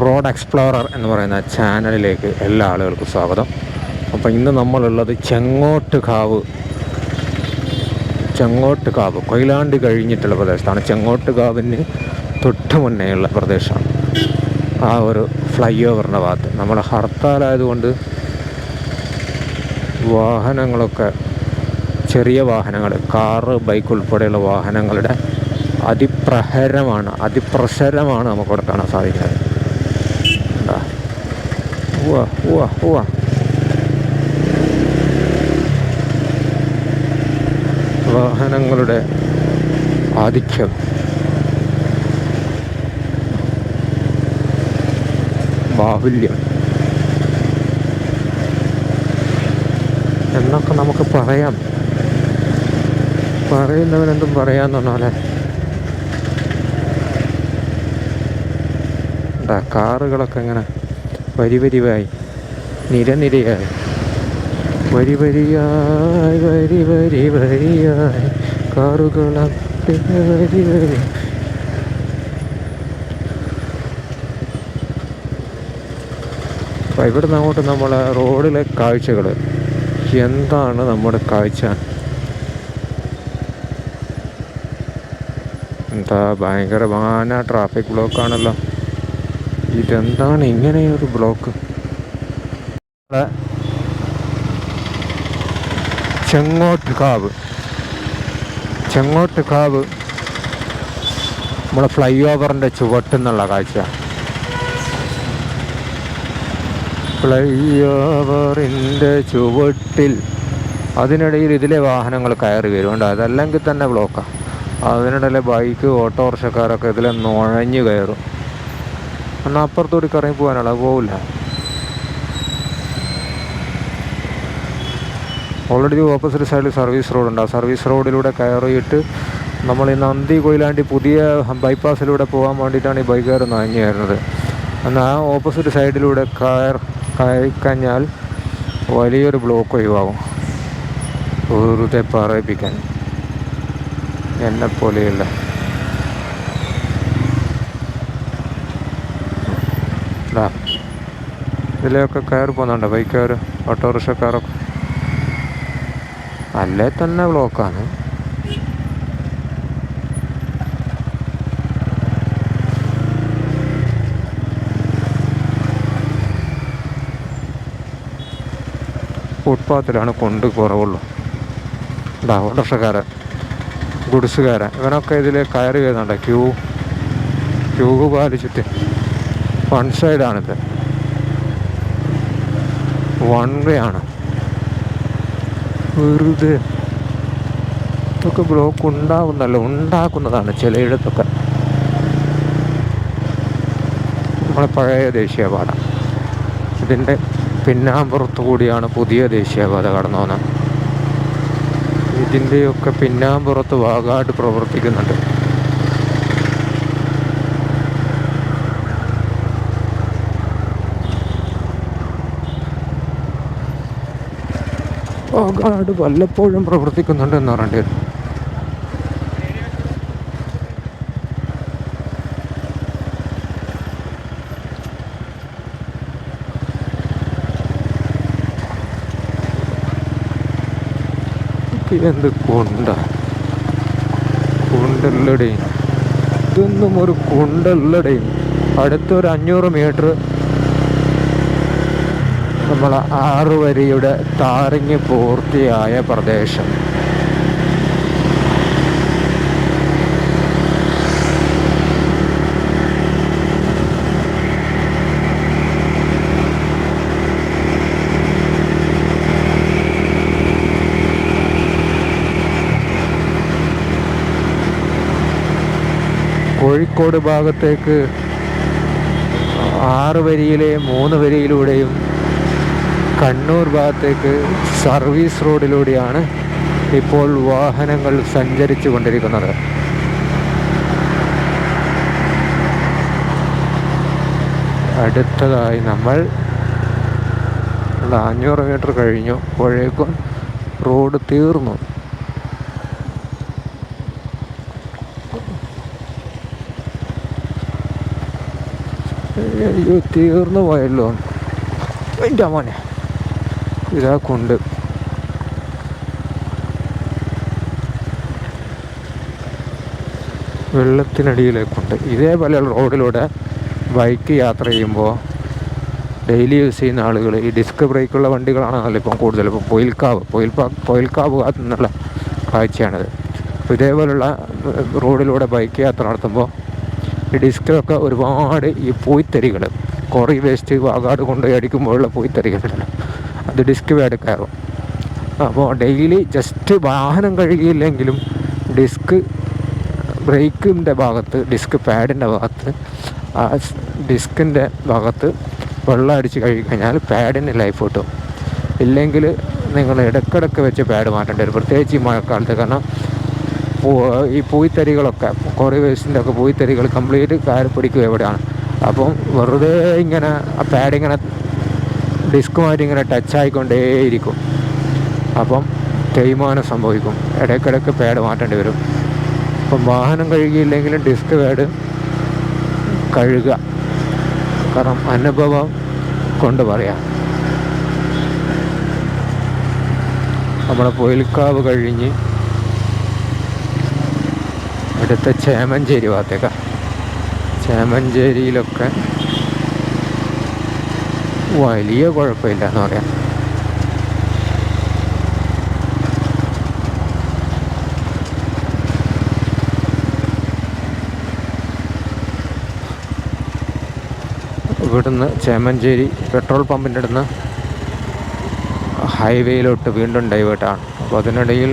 Road explorer എന്ന് പറയുന്ന ചാനലിലേക്ക് എല്ലാ ആളുകൾക്കും സ്വാഗതം. അപ്പോൾ ഇന്ന് നമ്മളുള്ളത് ചെങ്ങോട്ട് കാവ് കൊയിലാണ്ടി കഴിഞ്ഞിട്ടുള്ള പ്രദേശത്താണ്. ചെങ്ങോട്ട് കാവിന് തൊട്ട് മുന്നേയുള്ള പ്രദേശമാണ്. ആ ഒരു ഫ്ലൈ ഓവറിന്റെ ഭാഗത്ത്. നമ്മൾ ഹർത്താലായതുകൊണ്ട് വാഹനങ്ങളൊക്കെ ചെറിയ വാഹനങ്ങൾ കാറ് ബൈക്ക് ഉൾപ്പെടെയുള്ള വാഹനങ്ങളുടെ അതിപ്രഹരമാണ് അതിപ്രസരമാണ് നമുക്കിവിടെ കാണാൻ സാധിക്കുന്നത്. എന്താ ഉവ്വ ഉവ്വ ഉവ്വ. വാഹനങ്ങളുടെ ആധിക്യം. ബാഹുല്യം. എന്നൊക്കെ നമുക്ക് പറയാം. പറയുന്നവനെന്തും പറയാന്ന് എന്താ കാറുകളൊക്കെ ഇങ്ങനെ വരി വരിവായി നിരനിരയായി വരി വരിയായി വരി വരി വരിയായി കാറുകളൊക്കെ വരി വരി. അപ്പം ഇവിടുന്ന് അങ്ങോട്ട് നമ്മളെ റോഡിലെ കാഴ്ചകൾ എന്താണ് നമ്മുടെ കാഴ്ച? എന്താ ഭയങ്കര ഭയങ്കരമായ ട്രാഫിക് ബ്ലോക്കാണല്ലോ. ഇതെന്താണ് ഇങ്ങനെയൊരു ബ്ലോക്ക് ചെങ്ങോട്ട് കാവ്. ചെങ്ങോട്ട് കാവ് നമ്മളെ ഫ്ലൈ ഓവറിന്റെ ചുവട്ടെന്നുള്ള കാഴ്ച. ഫ്ലൈ ഓവറിന്റെ ചുവട്ടിൽ അതിനിടയിൽ ഇതിലെ വാഹനങ്ങൾ കയറി വരുന്നുണ്ട് അതല്ലെങ്കിൽ തന്നെ ബ്ലോക്കാണ് അതിനിടയിലെ ബൈക്ക് ഓട്ടോറിക്ഷക്കാരൊക്കെ ഇതിലെ നുഴഞ്ഞു കയറും. എന്നാൽ അപ്പുറത്തോടി കറങ്ങി പോകാനുള്ള പോവില്ല. ഓൾറെഡി ഓപ്പോസിറ്റ് സൈഡിൽ സർവീസ് റോഡുണ്ട് ആ സർവീസ് റോഡിലൂടെ കയറിയിട്ട് നമ്മൾ ഈ നന്ദി കൊയിലാണ്ടി പുതിയ ബൈപ്പാസിലൂടെ പോകാൻ വേണ്ടിയിട്ടാണ് ഈ ബൈക്കുകാർ നനഞ്ഞു കയറുന്നത് എന്നാൽ ആ ഓപ്പോസിറ്റ് സൈഡിലൂടെ കയർ കയറിക്കഴിഞ്ഞാൽ വലിയൊരു ബ്ലോക്ക് ഒഴിവാകും. വെറുതെ പറയിപ്പിക്കാൻ. എന്നെ പോലെയല്ല ദാ, ഇതിലൊക്കെ കയറി പോകുന്നുണ്ട്. ബൈക്കുകാർ ഓട്ടോറിക്ഷക്കാരൊക്കെ. അല്ലേ തന്നെ ബ്ലോക്കാണ് ഫുട്പാത്തിലാണ് കൊണ്ട് കുറവുള്ളൂ. ഇതാ ഓട്ടോറിക്ഷക്കാരൻ ഗുഡ്സുകാരൻ ഇവനൊക്കെ ഇതിൽ കയറി വരുന്നുണ്ട്. ക്യൂ ക്യൂ പാലിച്ചിട്ട്. വൺ സൈഡാണിത് വൺ വേ ആണ്. വെറുതെ ഇതൊക്കെ ബ്ലോക്ക് ഉണ്ടാവുന്നല്ല ഉണ്ടാക്കുന്നതാണ് ചിലയിടത്തൊക്കെ. നമ്മളെ പഴയ ദേശീയപാത. ഇതിന്റെ പിന്നാമ്പുറത്ത് കൂടിയാണ് പുതിയ ദേശീയപാത കടന്നു പോകുന്നത് ഇതിന്റെയൊക്കെ പിന്നാമ്പുറത്ത് ഭാഗമായിട്ട് പ്രവർത്തിക്കുന്നുണ്ട്. ഭാഗമായിട്ട് വല്ലപ്പോഴും പ്രവർത്തിക്കുന്നുണ്ട് എന്ന് പറയേണ്ടി വരും എന്ത് കൊണ്ട? കൊണ്ടല്ലടേ. ഇതൊന്നും ഒരു കൊണ്ടല്ലടേ. അടുത്തൊരു അഞ്ഞൂറ് മീറ്റർ നമ്മൾ ആറ് വരിയുടെ താരങ്ങി പൂർത്തിയായ പ്രദേശം. കോഴിക്കോട് ഭാഗത്തേക്ക് ആറ് വരിയിലെയും മൂന്ന് വരിയിലൂടെയും കണ്ണൂർ ഭാഗത്തേക്ക് സർവീസ് റോഡിലൂടെയാണ് ഇപ്പോൾ വാഹനങ്ങൾ സഞ്ചരിച്ചു കൊണ്ടിരിക്കുന്നത്. അടുത്തതായി നമ്മൾ അഞ്ഞൂറ് മീറ്റർ കഴിഞ്ഞു. അപ്പോഴേക്കും റോഡ് തീർന്നു. തീർന്നു പോയല്ലോ. എന്റെ മോനെ. ഇതാ കൊണ്ട് വെള്ളത്തിനടിയിലേക്കുണ്ട് ഇതേപോലെ റോഡിലൂടെ ബൈക്ക് യാത്ര ചെയ്യുമ്പോൾ ഡെയിലി യൂസ് ചെയ്യുന്ന ആളുകൾ ഈ ഡിസ്ക് ബ്രേക്കുള്ള വണ്ടികളാണെന്നല്ലോ ഇപ്പം കൂടുതൽ ഇപ്പം പൊയിൽക്കാവ് പൊയിൽപ്പാ പൊയിൽക്കാവ് നിന്നുള്ള കാഴ്ചയാണിത്. അപ്പോൾ ഇതേപോലുള്ള റോഡിലൂടെ ബൈക്ക് യാത്ര നടത്തുമ്പോൾ ഈ ഡിസ്കിലൊക്കെ ഒരുപാട് ഈ പൂയ്ത്തരികൾ കുറേ വേസ്റ്റ് വാകാട് കൊണ്ടുപോയി അടിക്കുമ്പോഴുള്ള പൂയ്ത്തരികളുണ്ടല്ലോ. അത് ഡിസ്ക് പാഡ് കയറും. അപ്പോൾ ഡെയിലി ജസ്റ്റ് വാഹനം കഴുകിയില്ലെങ്കിലും ഡിസ്ക് ബ്രേക്കിന്റെ ഭാഗത്ത് ഡിസ്ക് പാഡിന്റെ ഭാഗത്ത് ആ ഡിസ്കിന്റെ ഭാഗത്ത് വെള്ളം അടിച്ച് കഴിഞ്ഞാൽ പാഡിന് ലൈഫ് കിട്ടും. ഇല്ലെങ്കിൽ നിങ്ങൾ ഇടയ്ക്കിടയ്ക്ക് വെച്ച് പാഡ് മാറ്റേണ്ടി വരും. പ്രത്യേകിച്ച് ഈ മഴക്കാലത്ത് കാരണം ഈ പൂയിത്തരികളൊക്കെ കുറേ വേസ്റ്റിന്റെ ഒക്കെ പൂയിത്തരികൾ കംപ്ലീറ്റ് കയറി പിടിക്കും എവിടെയാണ്. അപ്പം വെറുതെ ഇങ്ങനെ ആ പാഡ് ഇങ്ങനെ ഡിസ്കുമായിട്ട് ഇങ്ങനെ ടച്ച് ആയിക്കൊണ്ടേയിരിക്കും. അപ്പം തേയ്മാനം സംഭവിക്കും. ഇടയ്ക്കിടയ്ക്ക് പാഡ് മാറ്റേണ്ടി വരും. അപ്പം വാഹനം കഴുകിയില്ലെങ്കിലും ഡിസ്ക് പാഡ് കഴുകുക. കാരണം അനുഭവം കൊണ്ട് പറയാം. നമ്മുടെ പൊയിൽക്കാവ് കഴിഞ്ഞ് അടുത്ത ചേമഞ്ചേരി ഭാഗത്തേക്കാണ് ചേമഞ്ചേരിയിലൊക്കെ വലിയ കുഴപ്പമില്ല എന്ന് പറയാം. ഇവിടുന്ന് ചേമഞ്ചേരി പെട്രോൾ പമ്പിന്റെ അടുന്ന് ഹൈവേയിലോട്ട് വീണ്ടും ഡൈവേർട്ടാണ്. അപ്പോൾ അതിനിടയിൽ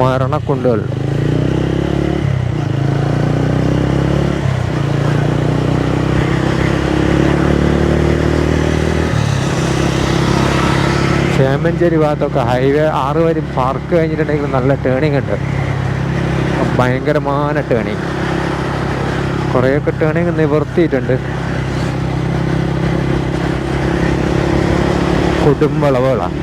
മരണക്കുണ്ടുകൾ ചേമഞ്ചേരി ഭാഗത്തൊക്കെ ഹൈവേ ആറ് വരി പാർക്ക് കഴിഞ്ഞിട്ടുണ്ടെങ്കിൽ നല്ല ടേണിംഗ് ഉണ്ട്. ഭയങ്കരമായ ടേണിങ് കുറേയൊക്കെ ടേണിങ് നിവർത്തിയിട്ടുണ്ട്. കൊടുമ്പളവുകളാണ്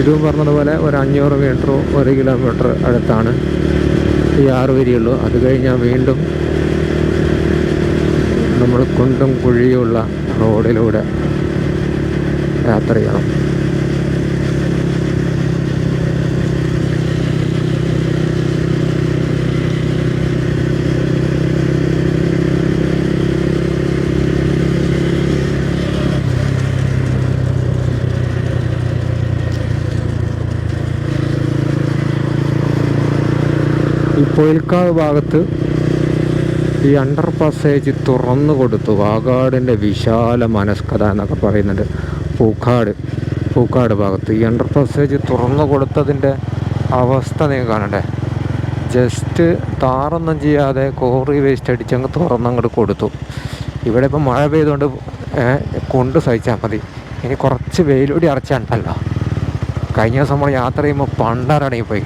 ഇതും പറഞ്ഞതുപോലെ ഒരു അഞ്ഞൂറ് മീറ്ററോ ഒരു കിലോമീറ്റർ അടുത്താണ്. ഈ ആറ് വരിയുള്ളൂ. അത് കഴിഞ്ഞാൽ വീണ്ടും നമ്മൾ കുണ്ടും കുഴിയുമുള്ള റോഡിലൂടെ യാത്ര ചെയ്യണം. ഈ പൊയിൽക്കാവ് ഭാഗത്ത് ഈ അണ്ടർ പാസേജ് തുറന്നു കൊടുത്തു. വാഗാടിന്റെ വിശാല മനസ്കഥ എന്നൊക്കെ പറയുന്നുണ്ട് പൂക്കാട് പൂക്കാട് ഭാഗത്ത്. ഈ അണ്ടർ പാസേജ് തുറന്നു കൊടുത്തതിന്റെ അവസ്ഥ നിങ്ങൾ കാണണ്ടേ? ജസ്റ്റ് താറൊന്നും ചെയ്യാതെ കോറി വേസ്റ്റ് അടിച്ചങ്ങ് തുറന്നങ്ങോട്ട് കൊടുത്തു. ഇവിടെ ഇപ്പം മഴ പെയ്തുകൊണ്ട് കൊണ്ട് സഹിച്ചാൽ മതി. ഇനി കുറച്ച് വെയിലൂടി അറച്ചാണ്ടല്ലോ കഴിഞ്ഞ ദിവസം നമ്മൾ യാത്ര ചെയ്യുമ്പോൾ പണ്ടറടങ്ങി പോയി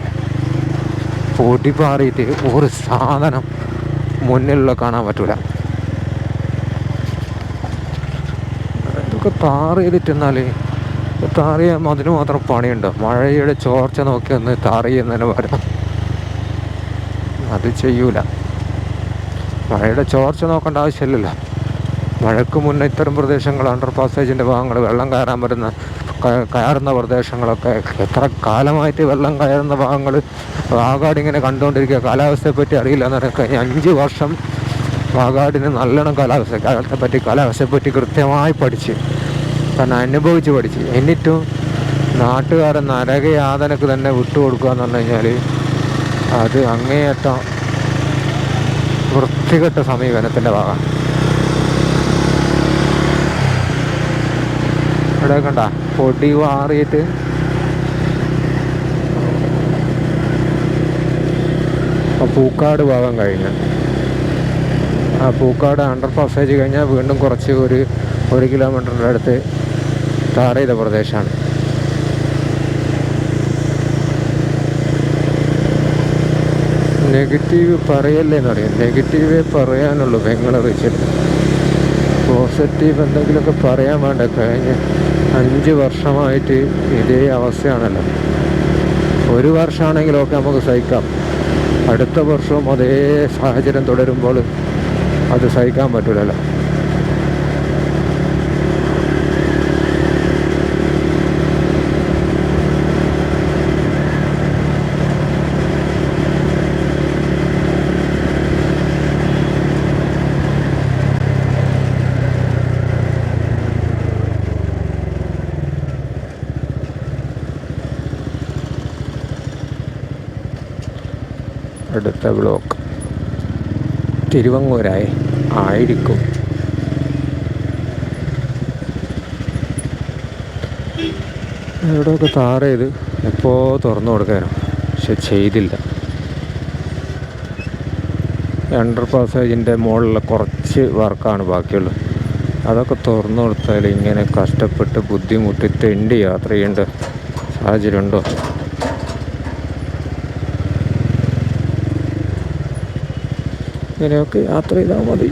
പൊടി പാറിയിട്ട് ഒരു സാധനം മുന്നിലുള്ള കാണാൻ പറ്റൂല. ഇതൊക്കെ താറ് ചെയ്തിട്ടെന്നാൽ താറ് അതിന് മാത്രം പണിയുണ്ട്. മഴയുടെ ചോർച്ച നോക്കി ഒന്ന് താറിയെന്നതിന് പകരം അത് ചെയ്യൂല. മഴയുടെ ചോർച്ച നോക്കേണ്ട ആവശ്യമില്ലല്ലോ. മഴയ്ക്ക് മുന്നേ ഇത്തരം പ്രദേശങ്ങൾ അണ്ടർ പാസേജിന്റെ ഭാഗങ്ങൾ വെള്ളം കയറാൻ ക- കയറുന്ന പ്രദേശങ്ങളൊക്കെ എത്ര കാലമായിട്ട് വെള്ളം കയറുന്ന ഭാഗങ്ങൾ വാഗാട് ഇങ്ങനെ കണ്ടുകൊണ്ടിരിക്കുക കാലാവസ്ഥയെ പറ്റി അറിയില്ല. എന്ന് പറഞ്ഞാൽ കഴിഞ്ഞ അഞ്ച് വർഷം വാഗാടിന് നല്ലോണം കാലാവസ്ഥ കാലത്തെ പറ്റി കാലാവസ്ഥയെ പറ്റി കൃത്യമായി പഠിച്ച് കാരണം അനുഭവിച്ച് പഠിച്ച്. എന്നിട്ടും നാട്ടുകാരൻ നരകയാതനക്ക് തന്നെ വിട്ടുകൊടുക്കുക എന്ന് പറഞ്ഞു കഴിഞ്ഞാൽ അത് അങ്ങേയറ്റം വൃത്തികെട്ട സമീപനത്തിന്റെ ഭാഗമാണ്. ഇവിടെ കണ്ട പൊടി വാറിയിട്ട് പൂക്കാട് ഭാഗം കഴിഞ്ഞ്. ആ പൂക്കാട് അണ്ടർ പാസേജ് കഴിഞ്ഞാൽ വീണ്ടും കുറച്ച് ഒരു ഒരു കിലോമീറ്ററിന്റെ അടുത്ത് ടാർ ചെയ്ത പ്രദേശമാണ് നെഗറ്റീവ് പറയല്ലേ എന്ന് പറയും നെഗറ്റീവേ പറയാനുള്ളൂ. പെങ്ങളെ വെച്ചിട്ട്. പോസിറ്റീവ് എന്തെങ്കിലുമൊക്കെ പറയാൻ വേണ്ട? കഴിഞ്ഞ അഞ്ച് വർഷമായിട്ട് ഇതേ അവസ്ഥയാണല്ലോ. ഒരു വർഷമാണെങ്കിലൊക്കെ നമുക്ക് സഹിക്കാം. അടുത്ത വർഷവും അതേ സാഹചര്യം തുടരുമ്പോൾ അത് സഹിക്കാൻ പറ്റില്ലല്ലോ അടുത്ത ബ്ലോക്ക് തിരുവങ്ങൂരായി ആയിരിക്കും. ഇവിടെയൊക്കെ താറ ചെയ്ത് എപ്പോൾ തുറന്നു കൊടുക്കാനോ. പക്ഷെ ചെയ്തില്ല. അണ്ടർ പാസേജിന്റെ മുകളിലുള്ള കുറച്ച് വർക്കാണ് ബാക്കിയുള്ളത്. അതൊക്കെ തുറന്നു കൊടുത്താൽ ഇങ്ങനെ കഷ്ടപ്പെട്ട് ബുദ്ധിമുട്ടി തെണ്ടി യാത്ര ചെയ്യേണ്ട സാഹചര്യം ഇങ്ങനെയൊക്കെ യാത്ര ചെയ്താൽ മതി.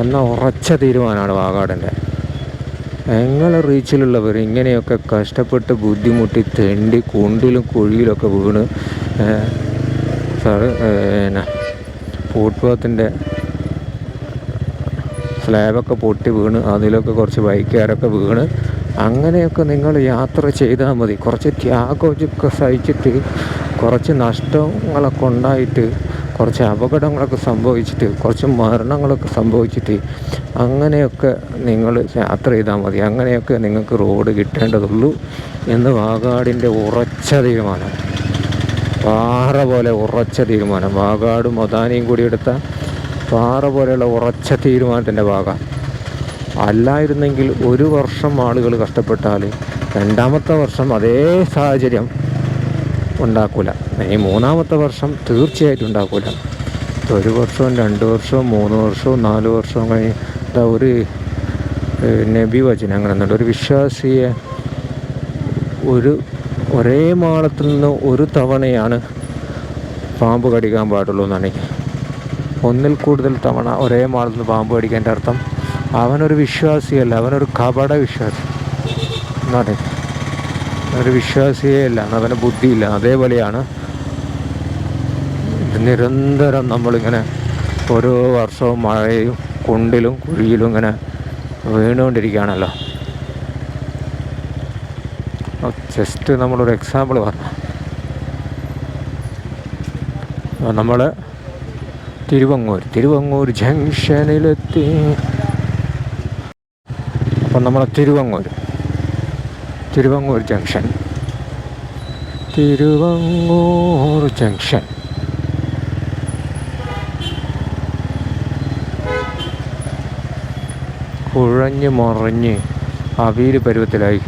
എന്ന ഉറച്ച തീരുമാനമാണ് വാഗാടന്റെ. ഞങ്ങളെ റീച്ചിലുള്ളവർ ഇങ്ങനെയൊക്കെ കഷ്ടപ്പെട്ട് ബുദ്ധിമുട്ടി തെണ്ടി കുണ്ടിലും കുഴിയിലൊക്കെ വീണ് സാറ് പിന്നെ ഫുട്പാത്തിന്റെ സ്ലാബൊക്കെ പൊട്ടി വീണ് അതിലൊക്കെ കുറച്ച് ബൈക്കുകാരൊക്കെ വീണ് അങ്ങനെയൊക്കെ നിങ്ങൾ യാത്ര ചെയ്താൽ മതി. കുറച്ച് ത്യാഗമൊക്കെ സഹിച്ചിട്ട് കുറച്ച് നഷ്ടങ്ങളൊക്കെ ഉണ്ടായിട്ട് കുറച്ച് അപകടങ്ങളൊക്കെ സംഭവിച്ചിട്ട് കുറച്ച് മരണങ്ങളൊക്കെ സംഭവിച്ചിട്ട് അങ്ങനെയൊക്കെ നിങ്ങൾ യാത്ര ചെയ്താൽ മതി. അങ്ങനെയൊക്കെ നിങ്ങൾക്ക് റോഡ് കിട്ടേണ്ടതുള്ളൂ എന്ന് വാഗാടിന്റെ ഉറച്ച തീരുമാനം. പാറ പോലെ ഉറച്ച തീരുമാനം. വാഗാടും മൊതാനിയും കൂടി എടുത്ത പാറ പോലെയുള്ള ഉറച്ച തീരുമാനത്തിന്റെ ഭാഗം. അല്ലായിരുന്നെങ്കിൽ ഒരു വർഷം ആളുകൾ കഷ്ടപ്പെട്ടാൽ രണ്ടാമത്തെ വർഷം അതേ സാഹചര്യം ഉണ്ടാക്കൂല. ഈ മൂന്നാമത്തെ വർഷം തീർച്ചയായിട്ടും ഉണ്ടാക്കൂല. ഒരു വർഷവും രണ്ട് വർഷവും മൂന്ന് വർഷവും നാല് വർഷവും കഴിഞ്ഞ് ഇതാ ഒരു നബി വചനം അങ്ങനെ ഒന്നുണ്ട് ഒരു വിശ്വാസിയെ ഒരു ഒരേ മാളത്തിൽ നിന്ന് ഒരു തവണയാണ് പാമ്പ് കടിക്കാൻ പാടുള്ളൂ എന്നാണ്. ഒന്നിൽ കൂടുതൽ തവണ ഒരേ മാളത്തിൽ നിന്ന് പാമ്പ് കടിക്കേണ്ട അർത്ഥം. അവനൊരു വിശ്വാസിയല്ല അവനൊരു കപട വിശ്വാസി എന്നാണ്. ഒരു വിശ്വാസിയേ അല്ല അവന് ബുദ്ധിയില്ല. അതേപോലെയാണ് നിരന്തരം നമ്മളിങ്ങനെ ഓരോ വർഷവും മഴയും കുണ്ടിലും കുഴിയിലും ഇങ്ങനെ വീണുകൊണ്ടിരിക്കുകയാണല്ലോ. ജസ്റ്റ് നമ്മളൊരു എക്സാമ്പിൾ പറഞ്ഞു. നമ്മൾ തിരുവങ്ങൂർ തിരുവങ്ങൂർ ജംഗ്ഷനിലെത്തി അപ്പം നമ്മളെ തിരുവങ്ങൂർ തിരുവങ്ങൂർ ജംഗ്ഷൻ. തിരുവങ്ങൂർ ജംഗ്ഷൻ. കുഴഞ്ഞ് മറിഞ്ഞ് അവീര് പരുവത്തിലായി.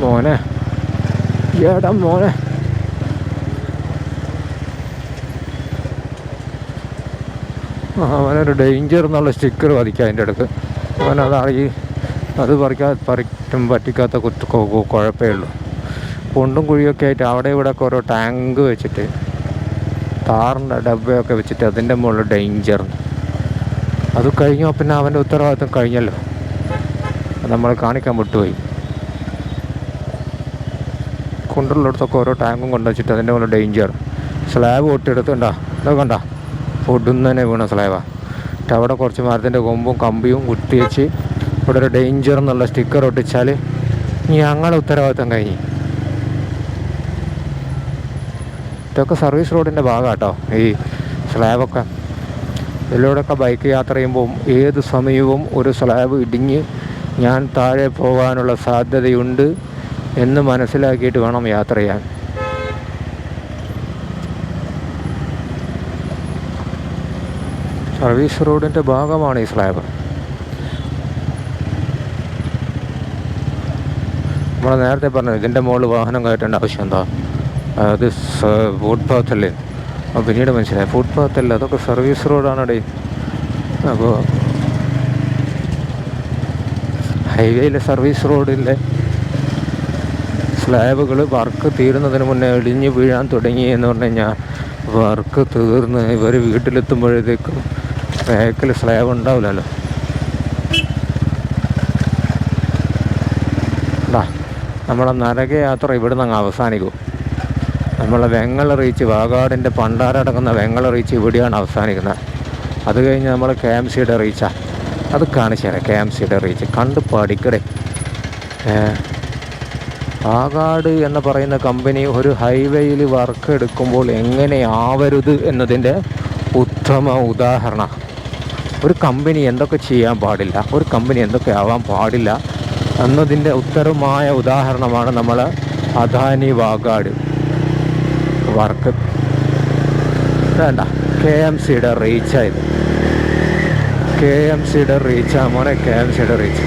മോനെ. ഏടാ മോനെ. അവനൊരു ഡേഞ്ചർ എന്നുള്ള സ്റ്റിക്കർ പതിക്കുക അതിന്റെ അടുത്ത്. അവനതാണ് ഈ അത് പറിക്കാ പറിക്കും പറ്റിക്കാത്ത കുറ്റ കുഴപ്പമേ ഉള്ളൂ. കുണ്ടും കുഴിയൊക്കെ ആയിട്ട് അവിടെ ഇവിടെ ഒക്കെ ഓരോ ടാങ്ക് വെച്ചിട്ട് താറിന്റെ ഡബ്ബയൊക്കെ വെച്ചിട്ട് അതിന്റെ മുകളിൽ ഡേഞ്ചർ അത് കഴിഞ്ഞാൽ പിന്നെ അവന്റെ ഉത്തരവാദിത്വം കഴിഞ്ഞല്ലോ. നമ്മൾ കാണിക്കാൻ വിട്ടുപോയി. കുണ്ടുള്ളിടത്തൊക്കെ ഓരോ ടാങ്കും കൊണ്ടുവച്ചിട്ട് അതിന്റെ മുകളിൽ ഡേഞ്ചർ സ്ലാബ് ഒട്ടിയെടുത്തുണ്ടോ ഇതൊക്കെ കണ്ട? പൊടുന്ന് തന്നെ വീണ സ്ലാബാണ് എന്നിട്ട് അവിടെ കുറച്ച് മരത്തിന്റെ കൊമ്പും കമ്പിയും കുത്തിവെച്ച് ഇവിടെ ഒരു ഡേഞ്ചർ എന്നുള്ള സ്റ്റിക്കർ ഒട്ടിച്ചാൽ ഞങ്ങളുടെ ഉത്തരവാദിത്തം കഴിഞ്ഞു. ഇതൊക്കെ സർവീസ് റോഡിന്റെ ഭാഗമാട്ടോ ഈ സ്ലാബൊക്കെ. ഇതിലൂടെയൊക്കെ ബൈക്ക് യാത്ര ചെയ്യുമ്പോൾ ഏത് സമയവും ഒരു സ്ലാബ് ഇടിഞ്ഞ് ഞാൻ താഴെ പോകാനുള്ള സാധ്യതയുണ്ട് എന്ന് മനസ്സിലാക്കിയിട്ട് വേണം യാത്ര ചെയ്യാൻ. സർവീസ് റോഡിന്റെ ഭാഗമാണ് ഈ സ്ലാബ് നമ്മൾ നേരത്തെ പറഞ്ഞു ഇതിന്റെ മുകളിൽ വാഹനം കയറ്റേണ്ട ആവശ്യം എന്താ? അത് ഫുട്പാത്തല്ലേ അപ്പോൾ പിന്നീട് മനസ്സിലായി. ഫുട്പാത്തല്ല അതൊക്കെ സർവീസ് റോഡാണടേ അപ്പോൾ ഹൈവേയിലെ സർവീസ് റോഡിലെ സ്ലാബുകൾ വർക്ക് തീരുന്നതിന് മുന്നേ ഇടിഞ്ഞ് വീഴാൻ തുടങ്ങി എന്ന് പറഞ്ഞു കഴിഞ്ഞാൽ വർക്ക് തീർന്ന് ഇവർ വീട്ടിലെത്തുമ്പോഴത്തേക്കും ബാക്കിൽ സ്ലാബ് ഉണ്ടാവില്ലല്ലോ. ദാ നമ്മളെ നരകയാത്ര ഇവിടുന്ന് അങ്ങ് അവസാനിക്കും. നമ്മളെ വെങ്ങൾ റീച്ച് വാഗാടിന്റെ പണ്ടാരടങ്ങുന്ന വെങ്ങൾ റീച്ച് ഇവിടെയാണ് അവസാനിക്കുന്നത്. അത് കഴിഞ്ഞ് നമ്മൾ കെ എം സിയുടെ റീച്ചാണ് അത് കാണിച്ചു തരാം കെ എം സിയുടെ റീച്ച്. കണ്ട് പഠിക്കടേ. വാഗാട് എന്ന് പറയുന്ന കമ്പനി ഒരു ഹൈവേയിൽ വർക്ക് എടുക്കുമ്പോൾ എങ്ങനെ ആവരുത് എന്നതിന്റെ ഉത്തമ ഉദാഹരണം. ഒരു കമ്പനി എന്തൊക്കെ ചെയ്യാൻ പാടില്ല ഒരു കമ്പനി എന്തൊക്കെ ആവാൻ പാടില്ല എന്നതിന്റെ ഉത്തരമായ ഉദാഹരണമാണ് നമ്മൾ അദാനി വാഗാട്. വർക്ക് വേണ്ട കെ എം സിയുടെ റീച്ചായത് കെ എം സിയുടെ റീച്ചാ മോനെ കെ എം സിയുടെ റീച്ച്